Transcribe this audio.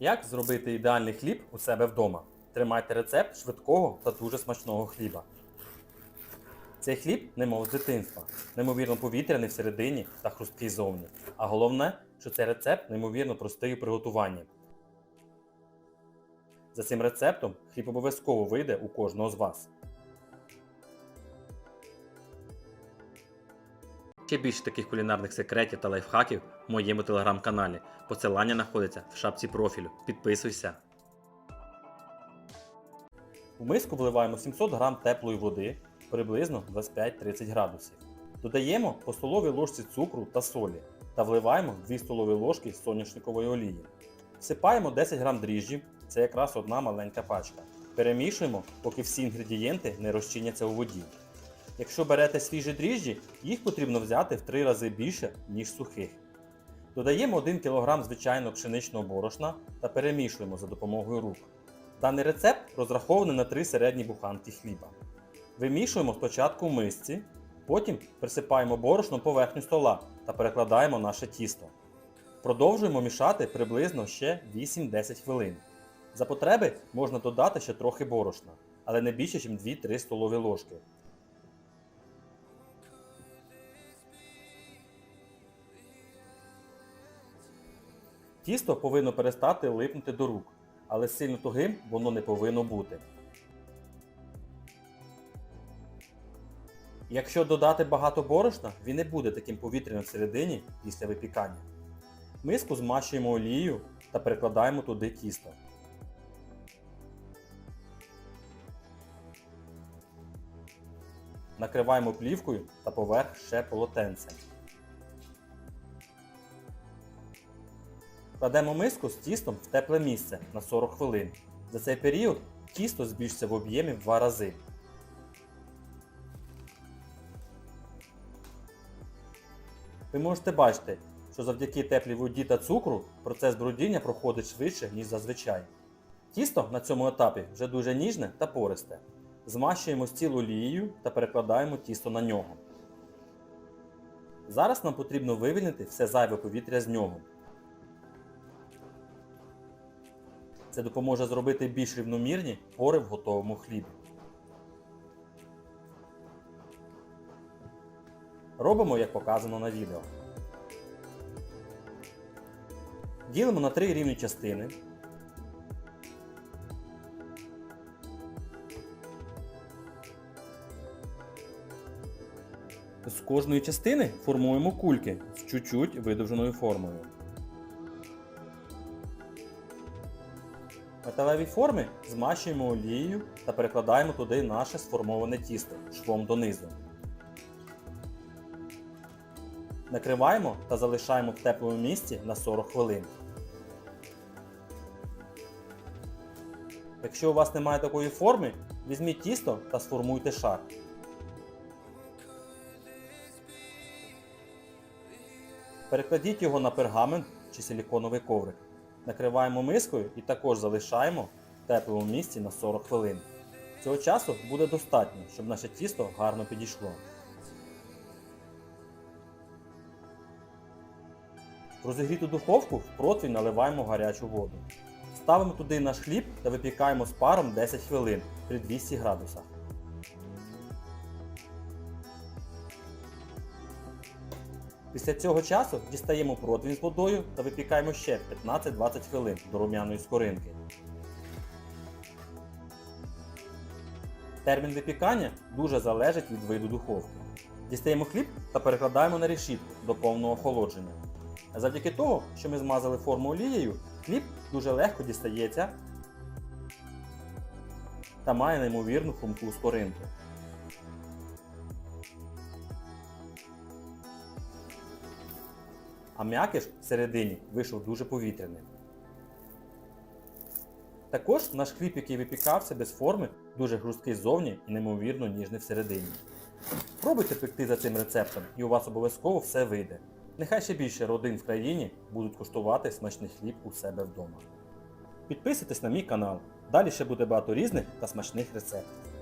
Як зробити ідеальний хліб у себе вдома? Тримайте рецепт швидкого та дуже смачного хліба. Цей хліб немов з дитинства, неймовірно повітряний всередині та хрусткий зовні. А головне, що цей рецепт неймовірно простий у приготуванні. За цим рецептом хліб обов'язково вийде у кожного з вас. Ще більше таких кулінарних секретів та лайфхаків в моєму телеграм-каналі. Посилання знаходиться в шапці профілю. Підписуйся. У миску вливаємо 700 г теплої води приблизно 25-30 градусів. Додаємо по столовій ложці цукру та солі та вливаємо 2 столові ложки соняшникової олії. Всипаємо 10 г дріжджів, це якраз одна маленька пачка. Перемішуємо, поки всі інгредієнти не розчиняться у воді. Якщо берете свіжі дріжджі, їх потрібно взяти в 3 рази більше, ніж сухих. Додаємо 1 кг звичайного пшеничного борошна та перемішуємо за допомогою рук. Даний рецепт розрахований на 3 середні буханки хліба. Вимішуємо спочатку в мисці, потім присипаємо борошном поверхню стола та перекладаємо наше тісто. Продовжуємо мішати приблизно ще 8-10 хвилин. За потреби можна додати ще трохи борошна, але не більше, ніж 2-3 столові ложки. Тісто повинно перестати липнути до рук, але сильно тугим воно не повинно бути. Якщо додати багато борошна, він не буде таким повітряним всередині після випікання. Миску змащуємо олією та перекладаємо туди тісто. Накриваємо плівкою та поверх ще полотенцем. Кладемо миску з тістом в тепле місце на 40 хвилин. За цей період тісто збільшиться в об'ємі в 2 рази. Ви можете бачити, що завдяки теплій воді та цукру процес брудіння проходить швидше, ніж зазвичай. Тісто на цьому етапі вже дуже ніжне та пористе. Змащуємо стіл олією та перекладаємо тісто на нього. Зараз нам потрібно вивільнити все зайве повітря з нього. Це допоможе зробити більш рівномірні пори в готовому хлібі. Робимо, як показано на відео. Ділимо на три рівні частини. З кожної частини формуємо кульки з чуть-чуть видовженою формою. Металеві форми змащуємо олією та перекладаємо туди наше сформоване тісто швом донизу. Накриваємо та залишаємо в теплому місці на 40 хвилин. Якщо у вас немає такої форми, візьміть тісто та сформуйте шар. Перекладіть його на пергамент чи силіконовий коврик. Накриваємо мискою і також залишаємо в теплому місці на 40 хвилин. Цього часу буде достатньо, щоб наше тісто гарно підійшло. В розігріту духовку в противень наливаємо гарячу воду. Ставимо туди наш хліб та випікаємо з паром 10 хвилин при 200 градусах. Після цього часу дістаємо противень з водою та випікаємо ще 15-20 хвилин до рум'яної скоринки. Термін випікання дуже залежить від виду духовки. Дістаємо хліб та перекладаємо на решітку до повного охолодження. Завдяки того, що ми змазали форму олією, хліб дуже легко дістається та має неймовірну хрумку скоринку. А м'якиш всередині вийшов дуже повітряний. Також наш хліб, який випікався без форми, дуже хрусткий ззовні і неймовірно ніжний всередині. Пробуйте пекти за цим рецептом і у вас обов'язково все вийде. Нехай ще більше родин в країні будуть куштувати смачний хліб у себе вдома. Підписуйтесь на мій канал. Далі ще буде багато різних та смачних рецептів.